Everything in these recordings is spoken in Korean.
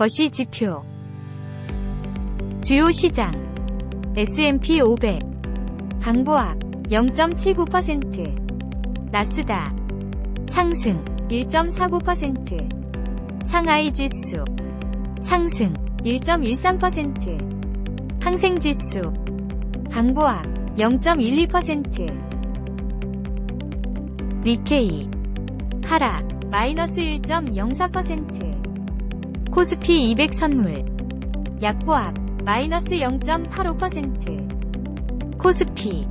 거시 지표. 주요 시장. S&P 500 강보합 0.79% 나스닥. 상승 1.49% 상하이 지수. 상승 1.13% 항생 지수. 강보합 0.12% 니케이. 하락 마이너스 1.04% 코스피 200 선물. 약보합 마이너스 0.85% 코스피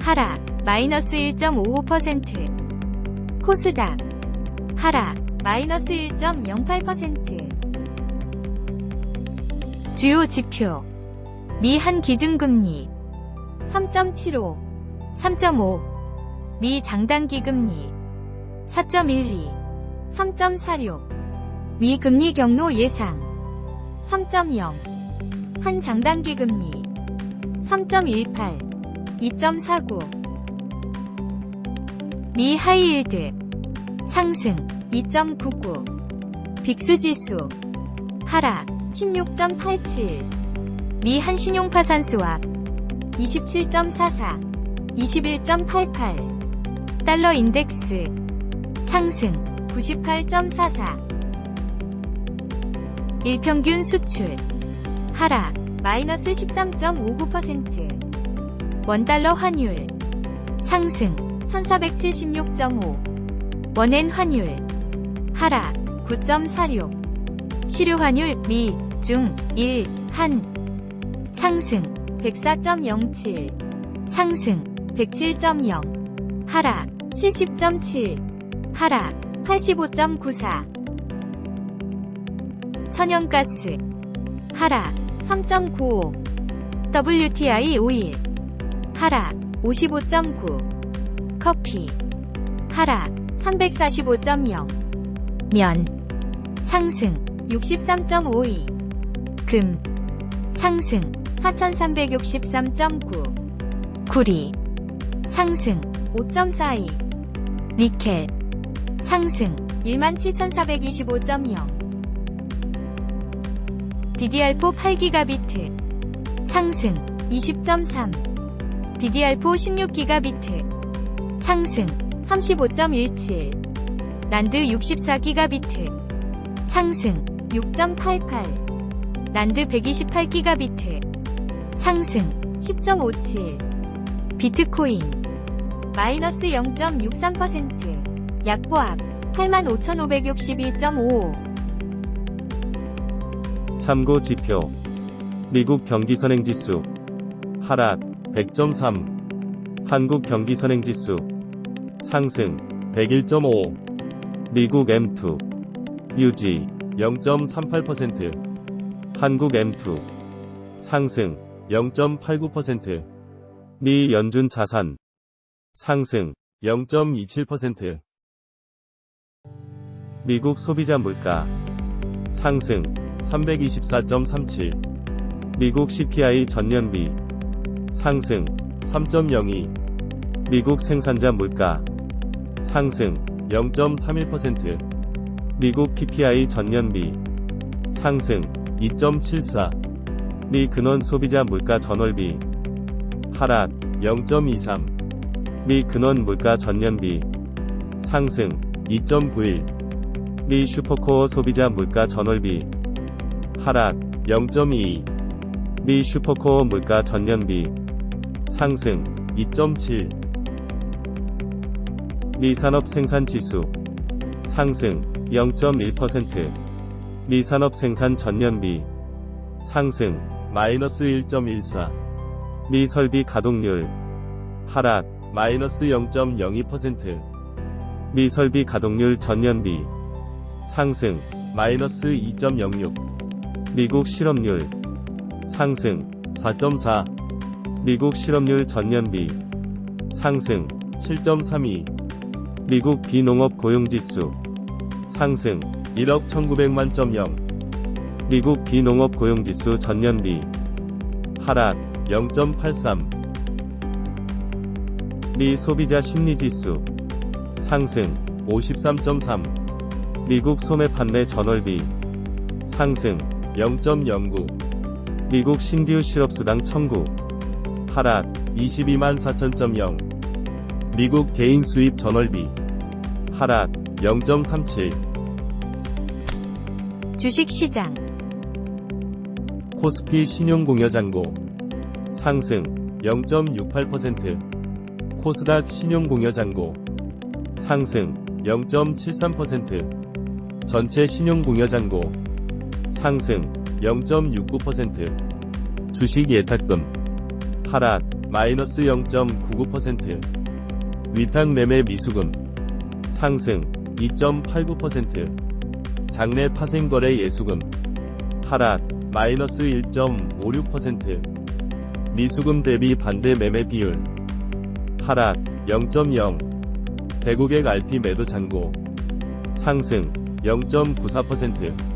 하락 마이너스 1.55% 코스닥 하락 마이너스 1.08% 주요 지표. 미 한 기준금리 3.75 3.5 미 장단기 금리 4.12 3.46 미 금리 경로 예상. 3.0 한 장단기 금리. 3.18 2.49 미 하이힐드. 상승. 2.99 빅스 지수. 하락. 16.87 미 한신용파산 수합 27.44 21.88 달러 인덱스. 상승. 98.44 일평균 수출. 하락 마이너스 13.59% 원달러 환율. 상승 1476.5 원엔 환율. 하락 9.46 시료 환율 미, 중, 일, 한. 상승 104.07 상승 107.0 하락 70.7 하락 85.94 천연가스 하락 3.95 WTI 오일 하락 55.9 커피 하락 345.0면 상승 63.52 금 상승 4363.9 구리 상승 5.42 니켈 상승 17,425.0 DDR4 8기가비트. 상승 20.3 DDR4 16기가비트. 상승 35.17 난드 64기가비트. 상승 6.88 난드 128기가비트. 상승 10.57 비트코인 마이너스 0.63% 약보합 85,562.55 참고 지표. 미국 경기선행지수. 하락 100.3 한국 경기선행지수. 상승 101.5 미국 M2 유지 0.38% 한국 M2 상승 0.89%. 미 연준 자산. 상승 0.27%. 미국 소비자 물가. 상승 324.37. 미국 CPI 전년비 상승 3.02. 미국 생산자 물가 상승 0.31%. 미국 PPI 전년비 상승 2.74. 미 근원 소비자 물가 전월비 하락 0.23. 미 근원 물가 전년비 상승 2.91. 미 슈퍼코어 소비자 물가 전월비 하락 0.22. 미 슈퍼코어 물가 전년비 상승 2.7. 미 산업 생산 지수 상승 0.1%. 미 산업 생산 전년비 상승 마이너스 1.14. 미 설비 가동률 하락 마이너스 0.02%. 미 설비 가동률 전년비 상승 마이너스 2.06. 미국 실업률 상승 4.4. 미국 실업률 전년비 상승 7.32. 미국 비농업 고용지수 상승 1억 1900만 점 0. 미국 비농업 고용지수 전년비 하락 0.83. 미 소비자 심리지수 상승 53.3. 미국 소매 판매 전월비 상승 0.09 미국 신규 실업수당 청구. 하락 22만 4천.0 미국 개인 수입 전월비. 하락 0.37 주식시장, 코스피 신용공여잔고. 상승 0.68% 코스닥 신용공여잔고. 상승 0.73% 전체 신용공여잔고 상승 0.69% 주식 예탁금 하락 마이너스 0.99% 위탁 매매 미수금 상승 2.89% 장내 파생거래 예수금 하락 마이너스 1.56% 미수금 대비 반대 매매 비율 하락 0.0 대국액 RP 매도 잔고 상승 0.94%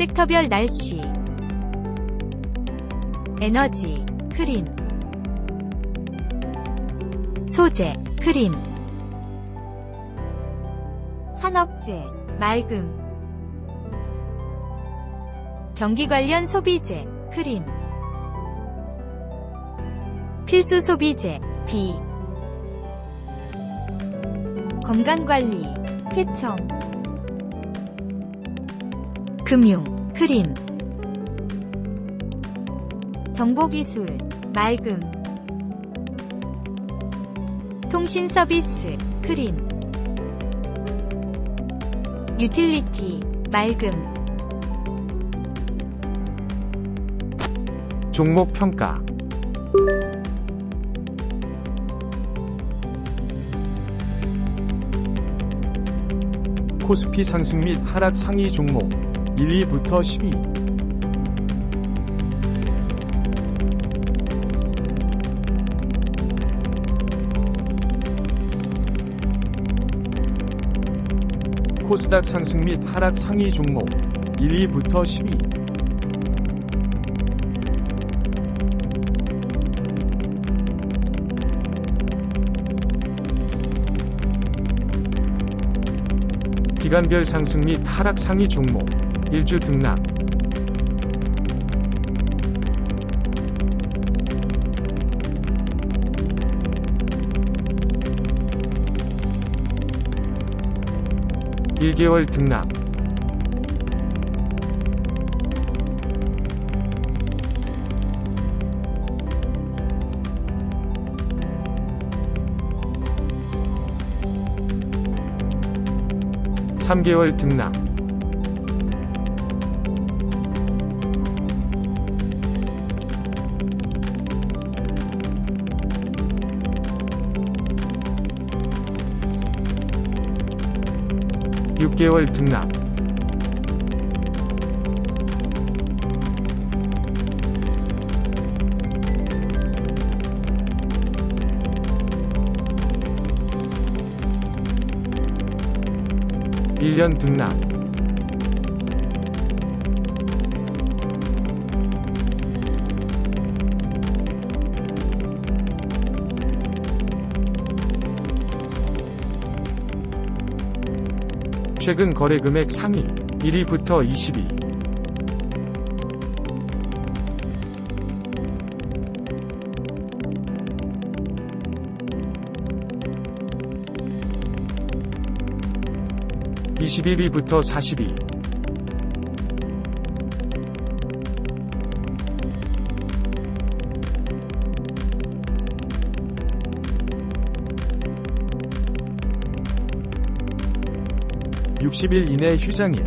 섹터별 날씨, 에너지, 크림, 소재, 크림, 산업재, 맑음, 경기 관련 소비재, 크림, 필수 소비재, 비, 건강관리, 쾌청, 금융, 크림, 정보기술, 맑음, 통신 서비스, 크림, 유틸리티, 맑음, 종목 평가. 코스피 상승 및 하락 상위 종목 1, 2부터 10위 코스닥 상승 및 하락 상위 종목 1, 2부터 10위 기간별 상승 및 하락 상위 종목 1주 등락. (1개월) 등락. (3개월) 등락 (6개월) 등락. (1년) 등락 최근 거래 금액 상위 1위부터 20위. (21위부터 40 (60일) 이내 휴장일